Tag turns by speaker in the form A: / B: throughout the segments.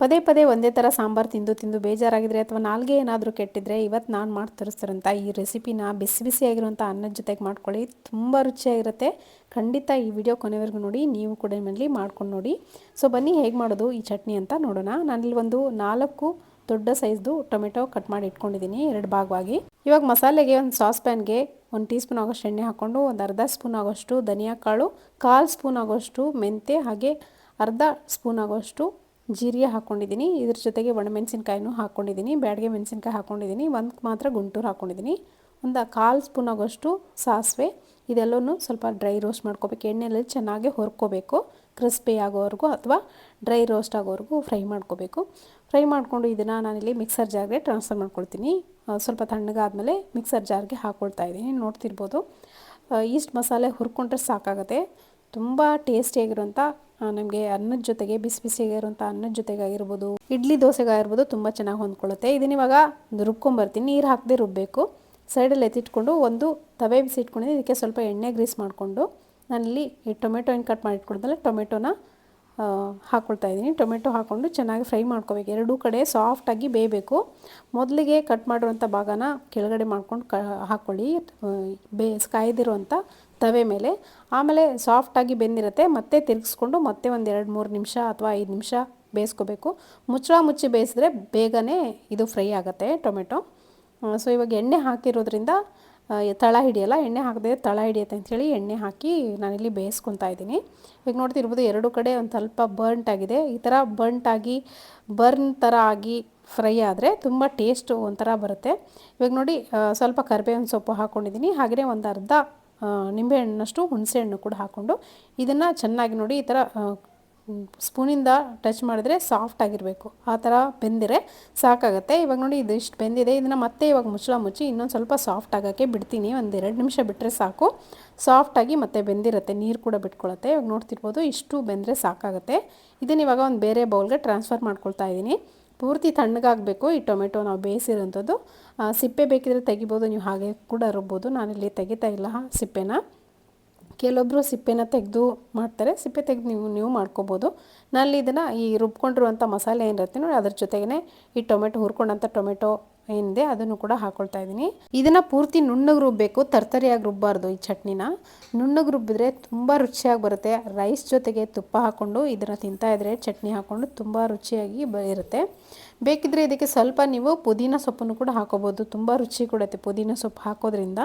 A: ಪದೇ ಪದೇ ಒಂದೇ ಥರ ಸಾಂಬಾರು ತಿಂದು ತಿಂದು ಬೇಜಾರಾಗಿದ್ರೆ ಅಥವಾ ನಾಲ್ಗೆ ಏನಾದರೂ ಕೆಟ್ಟಿದ್ರೆ ಇವತ್ತು ನಾನು ಮಾಡಿ ತರಿಸ್ತಿರೋಂಥ ಈ ರೆಸಿಪಿನ ಬಿಸಿ ಬಿಸಿಯಾಗಿರುವಂಥ ಅನ್ನದ ಜೊತೆಗೆ ಮಾಡ್ಕೊಳ್ಳಿ. ತುಂಬ ರುಚಿಯಾಗಿರುತ್ತೆ. ಖಂಡಿತ ಈ ವಿಡಿಯೋ ಕೊನೆವರೆಗೂ ನೋಡಿ, ನೀವು ಕೂಡ ಮನೇಲಿ ಮಾಡ್ಕೊಂಡು ನೋಡಿ. ಸೊ, ಬನ್ನಿ ಹೇಗೆ ಮಾಡೋದು ಈ ಚಟ್ನಿ ಅಂತ ನೋಡೋಣ. ನಾನಿಲ್ಲಿ ಒಂದು ನಾಲ್ಕು ದೊಡ್ಡ ಸೈಜ್ದು ಟೊಮೆಟೊ ಕಟ್ ಮಾಡಿ ಇಟ್ಕೊಂಡಿದ್ದೀನಿ, ಎರಡು ಭಾಗವಾಗಿ. ಇವಾಗ ಮಸಾಲೆಗೆ ಒಂದು ಸಾಸ್ ಪ್ಯಾನ್ಗೆ ಒಂದು ಟೀ ಸ್ಪೂನ್ ಆಗೋಷ್ಟು ಎಣ್ಣೆ ಹಾಕ್ಕೊಂಡು, ಒಂದು ಅರ್ಧ ಸ್ಪೂನ್ ಆಗೋಷ್ಟು ಧನಿಯಾ ಕಾಳು, ಕಾಲು ಸ್ಪೂನ್ ಆಗೋಷ್ಟು ಮೆಂತೆ ಹಾಗೆ ಅರ್ಧ ಸ್ಪೂನ್ ಆಗೋಷ್ಟು ಜೀರಿಗೆ ಹಾಕ್ಕೊಂಡಿದ್ದೀನಿ ಇದ್ರ ಜೊತೆಗೆ ಒಣಮೆಣಸಿನ್ಕಾಯಿನೂ ಹಾಕ್ಕೊಂಡಿದ್ದೀನಿ ಬ್ಯಾಡಿಗೆ ಮೆಣಸಿನ್ಕಾಯಿ ಹಾಕ್ಕೊಂಡಿದ್ದೀನಿ ಒಂದು ಮಾತ್ರ ಗುಂಟೂರು ಹಾಕ್ಕೊಂಡಿದ್ದೀನಿ ಒಂದು ಕಾಲು ಸ್ಪೂನ್ ಆಗೋಷ್ಟು ಸಾಸಿವೆ ಇದೆಲ್ಲವೂ ಸ್ವಲ್ಪ ಡ್ರೈ ರೋಸ್ಟ್ ಮಾಡ್ಕೋಬೇಕು. ಎಣ್ಣೆಯಲ್ಲಿ ಚೆನ್ನಾಗಿ ಹೊರ್ಕೋಬೇಕು. ಕ್ರಿಸ್ಪಿ ಆಗೋವರೆಗೂ ಅಥವಾ ಡ್ರೈ ರೋಸ್ಟ್ ಆಗೋವರೆಗೂ ಫ್ರೈ ಮಾಡ್ಕೋಬೇಕು. ಫ್ರೈ ಮಾಡಿಕೊಂಡು ಇದನ್ನು ನಾನಿಲ್ಲಿ ಮಿಕ್ಸರ್ ಜಾರ್ಗೆ ಟ್ರಾನ್ಸ್ಫರ್ ಮಾಡ್ಕೊಳ್ತೀನಿ. ಸ್ವಲ್ಪ ತಣ್ಣಗಾದಮೇಲೆ ಮಿಕ್ಸರ್ ಜಾರ್ಗೆ ಹಾಕ್ಕೊಳ್ತಾ ಇದ್ದೀನಿ. ನೋಡ್ತಿರ್ಬೋದು. ಈಸ್ಟ್ ಮಸಾಲೆ ಹುರ್ಕೊಂಡ್ರೆ ಸಾಕಾಗುತ್ತೆ. ತುಂಬ ಟೇಸ್ಟಿಯಾಗಿರುವಂಥ ನಮಗೆ ಅನ್ನದ ಜೊತೆಗೆ ಬಿಸಿ ಬಿಸಿಗೆ ಇರುವಂಥ ಅನ್ನದ ಜೊತೆಗೆ ಆಗಿರ್ಬೋದು ಇಡ್ಲಿ ದೋಸೆಗಾಗಿರ್ಬೋದು ತುಂಬ ಚೆನ್ನಾಗಿ ಹೊಂದ್ಕೊಳ್ಳುತ್ತೆ. ಇದನ್ನ ಇವಾಗ ರುಬ್ಕೊಂಬರ್ತೀನಿ ನೀರು ಹಾಕದೆ ರುಬ್ಬಬೇಕು ಸೈಡಲ್ಲಿ ಎತ್ತಿಟ್ಕೊಂಡು ಒಂದು ತವೆ ಬಿಸಿ ಇಟ್ಕೊಂಡಿದ್ದೀನಿ. ಇದಕ್ಕೆ ಸ್ವಲ್ಪ ಎಣ್ಣೆ ಗ್ರೀಸ್ ಮಾಡಿಕೊಂಡು, ನಾನಿಲ್ಲಿ ಈ ಟೊಮೆಟೊ ಏನು ಕಟ್ ಮಾಡಿ ಇಟ್ಕೊಳ್ದಲ್ಲ ಟೊಮೆಟೊನ ಹಾಕ್ಕೊಳ್ತಾ ಇದ್ದೀನಿ. ಟೊಮೆಟೊ ಹಾಕ್ಕೊಂಡು ಚೆನ್ನಾಗಿ ಫ್ರೈ ಮಾಡ್ಕೋಬೇಕು. ಎರಡೂ ಕಡೆ ಸಾಫ್ಟಾಗಿ ಬೇಯಬೇಕು. ಮೊದಲಿಗೆ ಕಟ್ ಮಾಡಿರುವಂಥ ಭಾಗನ ಕೆಳಗಡೆ ಮಾಡ್ಕೊಂಡು ಕ ಹಾಕ್ಕೊಳ್ಳಿ ಬೇ, ಕಾಯ್ದಿರುವಂಥ ತವೆ ಮೇಲೆ. ಆಮೇಲೆ ಸಾಫ್ಟಾಗಿ ಬೆಂದಿರುತ್ತೆ. ಮತ್ತೆ ತಿರುಗಿಸ್ಕೊಂಡು ಮತ್ತೆ ಒಂದು ಎರಡು, ಮೂರು ನಿಮಿಷ ಅಥವಾ ಐದು ನಿಮಿಷ ಬೇಯಿಸ್ಕೋಬೇಕು. ಮುಚ್ಚಳ ಮುಚ್ಚಿ ಬೇಯಿಸಿದ್ರೆ ಬೇಗನೆ ಇದು ಫ್ರೈ ಆಗುತ್ತೆ ಟೊಮೆಟೊ. ಸೊ ಇವಾಗ ಎಣ್ಣೆ ಹಾಕಿರೋದ್ರಿಂದ ತಳ ಹಿಡಿಯಲ್ಲ, ಎಣ್ಣೆ ಹಾಕದೆ ತಳ ಹಿಡಿಯುತ್ತೆ ಅಂಥೇಳಿ ಎಣ್ಣೆ ಹಾಕಿ ನಾನಿಲ್ಲಿ ಬೇಯಿಸ್ಕೊತಾ ಇದ್ದೀನಿ. ಈಗ ನೋಡ್ತಿರ್ಬೋದು ಎರಡು ಕಡೆ ಒಂದು ಸ್ವಲ್ಪ ಬರ್ಂಟ್ ಆಗಿದೆ. ಈ ಥರ ಬರ್ಂಟ್ ಆಗಿ ಬರ್ನ್ ಥರ ಆಗಿ ಫ್ರೈ ಆದರೆ ತುಂಬ ಟೇಸ್ಟು ಒಂಥರ ಬರುತ್ತೆ. ಇವಾಗ ನೋಡಿ ಸ್ವಲ್ಪ ಕರಿಬೇವಿನ ಸೊಪ್ಪು ಹಾಕ್ಕೊಂಡಿದ್ದೀನಿ ಹಾಗೆಯೇ ಒಂದು ಅರ್ಧ ನಿಂಬೆಹಣ್ಣಷ್ಟು ಹುಣಸೆಹಣ್ಣು ಕೂಡ ಹಾಕ್ಕೊಂಡು ಇದನ್ನು ಚೆನ್ನಾಗಿ ನೋಡಿ ಈ ಥರ ಸ್ಪೂನಿಂದ ಟಚ್ ಮಾಡಿದ್ರೆ ಸಾಫ್ಟ್ ಆಗಿರಬೇಕು. ಆ ಥರ ಬೆಂದಿರೆ ಸಾಕಾಗುತ್ತೆ. ಇವಾಗ ನೋಡಿ ಇದು ಇಷ್ಟು ಬೆಂದಿದೆ. ಇದನ್ನು ಮತ್ತೆ ಇವಾಗ ಮುಚ್ಚಳ ಮುಚ್ಚಿ ಇನ್ನೊಂದು ಸ್ವಲ್ಪ ಸಾಫ್ಟ್ ಆಗೋಕ್ಕೆ ಬಿಡ್ತೀನಿ. ಒಂದು ಎರಡು ನಿಮಿಷ ಬಿಟ್ಟರೆ ಸಾಕು. ಸಾಫ್ಟಾಗಿ ಮತ್ತೆ ಬೆಂದಿರುತ್ತೆ. ನೀರು ಕೂಡ ಬಿಟ್ಕೊಳತ್ತೆ. ಇವಾಗ ನೋಡ್ತಿರ್ಬೋದು ಇಷ್ಟು ಬೆಂದರೆ ಸಾಕಾಗುತ್ತೆ. ಇದನ್ನು ಇವಾಗ ಒಂದು ಬೇರೆ ಬೌಲ್ಗೆ ಟ್ರಾನ್ಸ್ಫರ್ ಮಾಡ್ಕೊಳ್ತಾ ಇದ್ದೀನಿ ಪೂರ್ತಿ ತಣ್ಣಗಾಗಬೇಕು. ಈ ಟೊಮೆಟೊ ನಾವು ಬೇಯಿಸಿರೋಂಥದ್ದು. ಸಿಪ್ಪೆ ಬೇಕಿದ್ರೆ ತೆಗಿಬೋದು. ನೀವು ಹಾಗೆ ಕೂಡ ರುಬ್ಬೋದು. ನಾನಿಲ್ಲಿ ತೆಗಿತಾ ಇಲ್ಲ ಸಿಪ್ಪೆನ. ಕೆಲವೊಬ್ಬರು ಸಿಪ್ಪೆನ ತೆಗೆದು ಮಾಡ್ತಾರೆ. ಸಿಪ್ಪೆ ತೆಗೆದು ನೀವು ನೀವು ಮಾಡ್ಕೋಬೋದು. ನಲ್ಲಿ ಇದನ್ನು ಈ ರುಬ್ಕೊಂಡಿರುವಂಥ ಮಸಾಲೆ ಏನಿರುತ್ತೆ ನೋಡಿ, ಅದ್ರ ಜೊತೆಗೇ ಈ ಟೊಮೆಟೊ ಹುರ್ಕೊಂಡಂಥ ಟೊಮೆಟೊ ಏನಿದೆ ಅದನ್ನು ಕೂಡ ಹಾಕೊಳ್ತಾ ಇದ್ದೀನಿ. ಇದನ್ನು ಪೂರ್ತಿ ನುಣ್ಣಗೆ ರುಬ್ಬಬೇಕು ತರ್ತರಿಯಾಗಿ ರುಬ್ಬಾರ್ದು ಈ ಚಟ್ನಿನ. ನುಣ್ಣಗೆ ರುಬ್ಬಿದ್ರೆ ತುಂಬ ರುಚಿಯಾಗಿ ಬರುತ್ತೆ. ರೈಸ್ ಜೊತೆಗೆ ತುಪ್ಪ ಹಾಕ್ಕೊಂಡು ಇದನ್ನು ತಿಂತಾ ಇದ್ರೆ ಚಟ್ನಿ ಹಾಕ್ಕೊಂಡು ತುಂಬ ರುಚಿಯಾಗಿ ಇರುತ್ತೆ. ಬೇಕಿದ್ರೆ ಇದಕ್ಕೆ ಸ್ವಲ್ಪ ನೀವು ಪುದೀನ ಸೊಪ್ಪನ್ನು ಕೂಡ ಹಾಕೋಬೋದು. ತುಂಬ ರುಚಿ ಕೊಡುತ್ತೆ ಪುದೀನ ಸೊಪ್ಪು ಹಾಕೋದ್ರಿಂದ.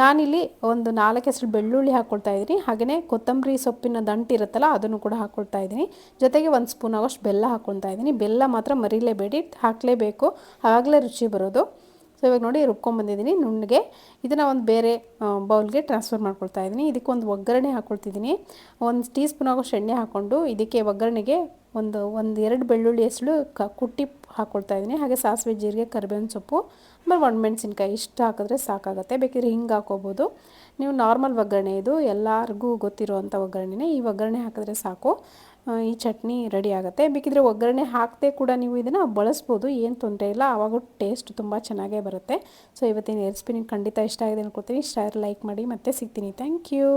A: ನಾನಿಲ್ಲಿ ಒಂದು ನಾಲ್ಕು ಹೆಸರು ಬೆಳ್ಳುಳ್ಳಿ ಹಾಕ್ಕೊಳ್ತಾ ಇದ್ದೀನಿ. ಹಾಗೆಯೇ ಕೊತ್ತಂಬರಿ ಸೊಪ್ಪಿನ ದಂಟು ಇರುತ್ತಲ್ಲ, ಅದನ್ನು ಕೂಡ ಹಾಕ್ಕೊಳ್ತಾ ಇದ್ದೀನಿ. ಜೊತೆಗೆ ಒಂದು ಸ್ಪೂನ್ ಆಗೋಷ್ಟು ಬೆಲ್ಲ ಹಾಕ್ಕೊಳ್ತಾ ಇದ್ದೀನಿ. ಬೆಲ್ಲ ಮಾತ್ರ ಮರಿಲೇಬೇಡಿ, ಹಾಕಲೇಬೇಕು. ಆವಾಗಲೇ ರುಚಿ ಬರೋದು. ಸೊ ಇವಾಗ ನೋಡಿ ರುಬ್ಕೊಂಬಂದಿದ್ದೀನಿ ನುಣ್ಣಗೆ. ಇದನ್ನು ಒಂದು ಬೇರೆ ಬೌಲ್ಗೆ ಟ್ರಾನ್ಸ್ಫರ್ ಮಾಡ್ಕೊಳ್ತಾ ಇದ್ದೀನಿ. ಇದಕ್ಕೆ ಒಂದು ಒಗ್ಗರಣೆ ಹಾಕ್ಕೊಳ್ತಿದ್ದೀನಿ ಒಂದು ಟೀ ಸ್ಪೂನ್ ಆಗೋ ಎಣ್ಣೆ ಹಾಕ್ಕೊಂಡು ಇದಕ್ಕೆ ಒಗ್ಗರಣೆಗೆ ಒಂದು ಒಂದು ಎರಡು ಬೆಳ್ಳುಳ್ಳಿ ಹೆಸಳು ಕ, ಕುಟ್ಟಿ ಹಾಕ್ಕೊಳ್ತಾ ಇದ್ದೀನಿ. ಹಾಗೆ ಸಾಸಿವೆ, ಜೀರಿಗೆ, ಕರಿಬೇವಿನ ಸೊಪ್ಪು, ಆಮೇಲೆ ಒಣಮೆಣ್ಸಿನ್ಕಾಯಿ ಇಷ್ಟು ಹಾಕಿದ್ರೆ ಸಾಕಾಗುತ್ತೆ. ಬೇಕಿದ್ರೆ ಹಿಂಗೆ ಹಾಕೋಬೋದು. ನೀವು ನಾರ್ಮಲ್ ಒಗ್ಗರಣೆ ಇದು. ಎಲ್ಲರಿಗೂ ಗೊತ್ತಿರುವಂಥ ಒಗ್ಗರಣೆನೇ. ಈ ಒಗ್ಗರಣೆ ಹಾಕಿದ್ರೆ ಸಾಕು. ಈ ಚಟ್ನಿ ರೆಡಿ ಆಗುತ್ತೆ. ಬೇಕಿದ್ರೆ ಒಗ್ಗರಣೆ ಹಾಕದೆ ಕೂಡ ನೀವು ಇದನ್ನು ಬಳಸ್ಬೋದು, ಏನು ತೊಂದರೆ ಇಲ್ಲ. ಆವಾಗ ಟೇಸ್ಟ್ ತುಂಬ ಚೆನ್ನಾಗೇ ಬರುತ್ತೆ. ಸೊ ಇವತ್ತಿನ ರೆಸಿಪಿ ನಿಮ್ಗೆ ಖಂಡಿತ ಇಷ್ಟ ಆಗಿದೆ ಅನ್ಕೋತೀನಿ ಇಷ್ಟ ಲೈಕ್ ಮಾಡಿ ಮತ್ತೆ ಸಿಗ್ತೀನಿ. Thank you